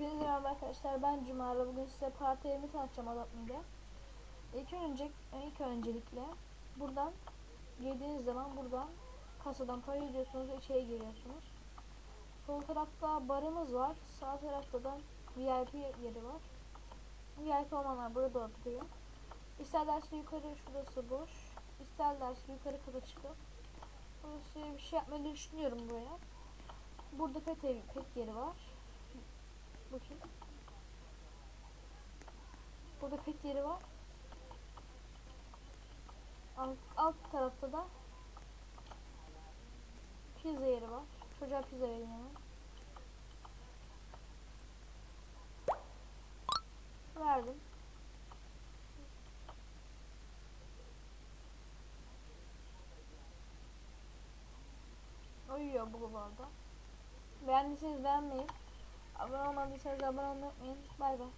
Hepinize merhaba arkadaşlar ben Cumali bugün size parti evimi tanıtacağım Adopt.me'de İlk önce ilk öncelikle buradan girdiğiniz zaman buradan kasadan para ödüyorsunuz ve içeri giriyorsunuz. Sol tarafta barımız var. Sağ tarafta da VIP yeri var. VIP olanlar burada oturuyor. İsterlerse yukarı şurası boş. İsterlerse yukarı kata çıkıp burası bir şey yapmayı düşünüyorum buraya. Burada pet evi, pet yeri var. Bakayım. Burada pet yeri var. Alt, alt tarafta da pizza yeri var. Çocuğa pizza verin hemen. Verdim. Uyuyor bu arada. Beğendiyseniz beğenmeyi, abone olmadıysanız abone olmayı unutmayın. Bay bay.